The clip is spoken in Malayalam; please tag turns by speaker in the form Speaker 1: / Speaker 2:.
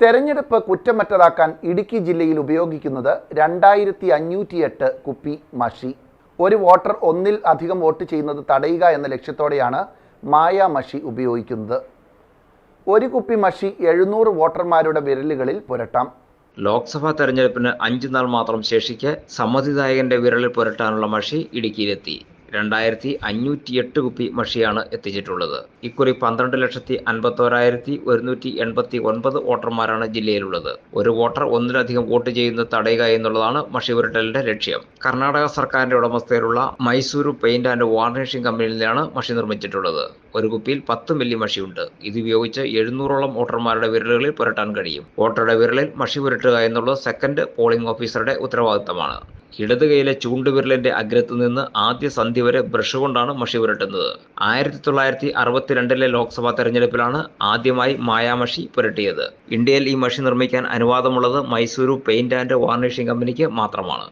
Speaker 1: തെരഞ്ഞെടുപ്പ് കുറ്റമറ്റതാക്കാൻ ഇടുക്കി ജില്ലയിൽ ഉപയോഗിക്കുന്നത് രണ്ടായിരത്തി അഞ്ഞൂറ്റിയെട്ട് കുപ്പി മഷി. ഒരു വോട്ടർ ഒന്നിൽ അധികം വോട്ട് ചെയ്യുന്നത് തടയുക എന്ന ലക്ഷ്യത്തോടെയാണ് മായ മഷി ഉപയോഗിക്കുന്നത്. ഒരു കുപ്പി മഷി എഴുന്നൂറ് വോട്ടർമാരുടെ വിരലുകളിൽ പുരട്ടാം.
Speaker 2: ലോക്സഭാ തെരഞ്ഞെടുപ്പിന് അഞ്ചു നാൾ മാത്രം ശേഷിക്കെ സമ്മതിദായകന്റെ വിരലിൽ പുരട്ടാനുള്ള മഷി ഇടുക്കിയിലെത്തി. രണ്ടായിരത്തി അഞ്ഞൂറ്റി എട്ട് കുപ്പി മഷിയാണ് എത്തിച്ചിട്ടുള്ളത്. ഇക്കുറി പന്ത്രണ്ട് ലക്ഷത്തി അൻപത്തോരായിരത്തി ഒരുന്നൂറ്റി എൺപത്തി ഒൻപത് വോട്ടർമാരാണ് ജില്ലയിലുള്ളത്. ഒരു വോട്ടർ ഒന്നിലധികം വോട്ട് ചെയ്യുന്നത് തടയുക എന്നുള്ളതാണ് മഷി ഉരുട്ടലിന്റെ ലക്ഷ്യം. കർണാടക സർക്കാരിന്റെ ഉടമസ്ഥയിലുള്ള മൈസൂരു പെയിന്റ് ആൻഡ് വാർണിഷിംഗ് കമ്പനിയിൽ നിന്നാണ് മഷി നിർമ്മിച്ചിട്ടുള്ളത്. ഒരു കുപ്പിയിൽ പത്ത് മില്ലി മഷിയുണ്ട്. ഇതുപയോഗിച്ച് എഴുന്നൂറോളം വോട്ടർമാരുടെ വിരലുകളിൽ പുരട്ടാൻ കഴിയും. വോട്ടറുടെ വിരലിൽ മഷി പുരട്ടുക എന്നുള്ളത് സെക്കൻഡ് പോളിംഗ് ഓഫീസറുടെ ഉത്തരവാദിത്തമാണ്. ഇടത് കൈയിലെ ചൂണ്ടുവിരലിന്റെ അഗ്രത്തു നിന്ന് ആദ്യ സന്ധി വരെ ബ്രഷ് കൊണ്ടാണ് മഷി പുരട്ടുന്നത്. ആയിരത്തി തൊള്ളായിരത്തി അറുപത്തിരണ്ടിലെ ലോക്സഭാ തെരഞ്ഞെടുപ്പിലാണ് ആദ്യമായി മായാമഷി പുരട്ടിയത്. ഇന്ത്യയിൽ ഈ മഷി നിർമ്മിക്കാൻ അനുവാദമുള്ളത് മൈസൂരു പെയിന്റ് ആൻഡ് വാർണിഷിംഗ് കമ്പനിക്ക് മാത്രമാണ്.